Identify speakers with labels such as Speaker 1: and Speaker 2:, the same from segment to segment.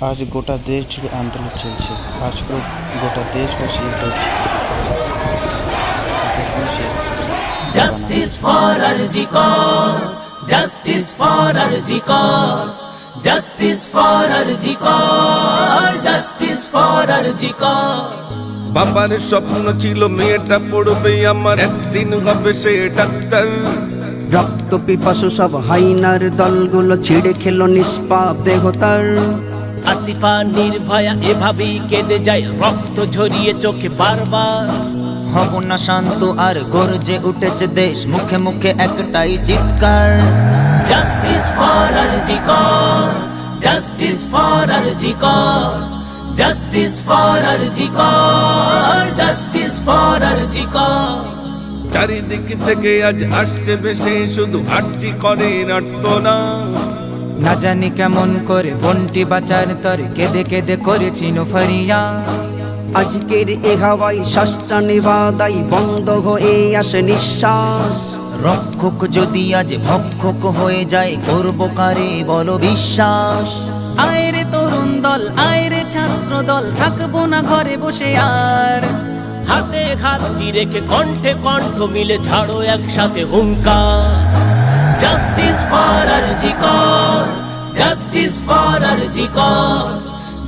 Speaker 1: আজ গোটা দেশ জুড়ে আন্দোলন চলছে। আজকেও গোটা দেশবাসী হচ্ছে। দেখুন সে
Speaker 2: Justice for Arjikor, justice for Arjikor, justice for Arjikor, justice for
Speaker 3: বাবার স্বপ্ন ছিল মেয়েটা পড়বে আমার একদিন হবে সে ডাক্তার।
Speaker 4: রক্ত পিপাসু সব হাইনার দলগুলো ছিঁড়ে খেলো নিষ্পাপ দেহতার।
Speaker 2: আসিফা নির্ভয়া এভাবেই কেঁদে যায় রক্ত ঝরিয়ে চোখে বারবার।
Speaker 5: হব না শান্ত আর গর্জে উঠেছে দেশ মুখে মুখে একটাই চিৎকার।
Speaker 2: Justice for RG Kar justice for RG Kar justice for RG Kar justice for RG Kar
Speaker 3: চারিদিক থেকে আজ আসছে বেশি শুধু আটটি করে নাট্য না
Speaker 6: না জানি কেমন করে বন্টি বাঁচার তরে কেঁদে কেঁদে করেছি ফরিয়া
Speaker 4: আজকের এ হাওয়াই শ্বাসটা নেবাদাই বন্ধ হয়ে আসে নিঃশ্বাস।
Speaker 5: রক্ষক যদি আজ ভক্ষক হয়ে যায় করব কারে বলো বিশ্বাস?
Speaker 7: আয়রে তরুণ দল আয়রে ছাত্র দল থাকব না ঘরে বসে আর।
Speaker 2: হাতে হাতটি রেখে কণ্ঠে কণ্ঠ মিলে ঝাড়ো একসাথে হুঙ্কা justice for RG Kar justice for RG Kar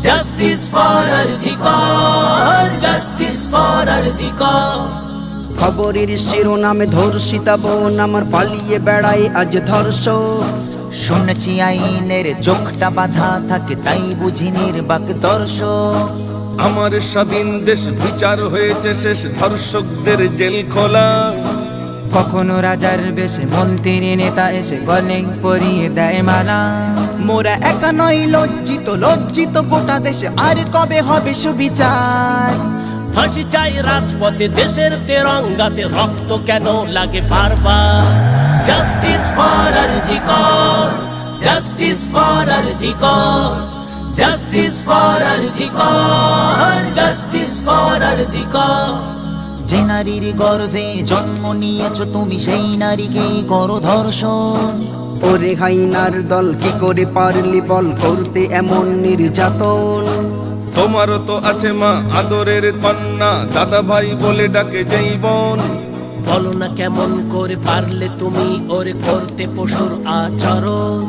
Speaker 2: justice for RG Kar justice for RG Kar
Speaker 4: খবরের শিরোনামে ধর্ষিতা বোন আমার পালিয়ে বেড়াই আজ ধর্ষ
Speaker 5: শুনেছি আইনের চোখটা বাধা থাকে তাই বুঝি নির্বাক দর্শক।
Speaker 3: আমার স্বাধীন দেশ বিচার হয়েছে শেষ ধর্ষকদের জেল খোলা।
Speaker 6: কখনো রাজার বেশে মন্ত্রী নেতা এসে গলে পরিয়ে দেয় মালা।
Speaker 7: মোরা একা নয় লজ্জিত লজ্জিত গোটা দেশে। আর কবে হবে সুবিচার?
Speaker 2: ফাঁসি চাই রাজপথে দেশের তেরঙ্গাতে। রক্ত কেন লাগে বারবার? Justice for RG Kar justice for RG Kar justice for RG Kar justice for RG Kar
Speaker 5: যে নারীর গর্ভে জন্ম নিয়েছ তুমি সেই নারীকেই করো ধর্ষণ।
Speaker 4: ওরে হাইনার দল কি করে পারলি বল করতে এমন নির্যাতন?
Speaker 3: তোমারও তো আছে মা আদরের কন্যা দাদা ভাই বলে ডাকে যেই বোন।
Speaker 2: বলো না কেমন করে পারলে তুমি ওরে করতে পশুর আচরণ?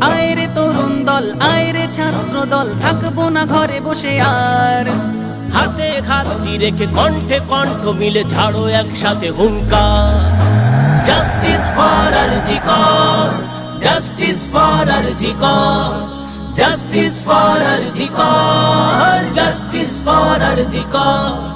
Speaker 7: আয়রে তরুণ দল আয়রে ছাত্র দল থাকব না ঘরে বসে আর।
Speaker 2: রেখে কণ্ঠে কণ্ঠ মিলে ঝাড়ো একসাথে হুঙ্কা justice for RG Kar justice for RG Kar justice for RG Kar justice for RG Kar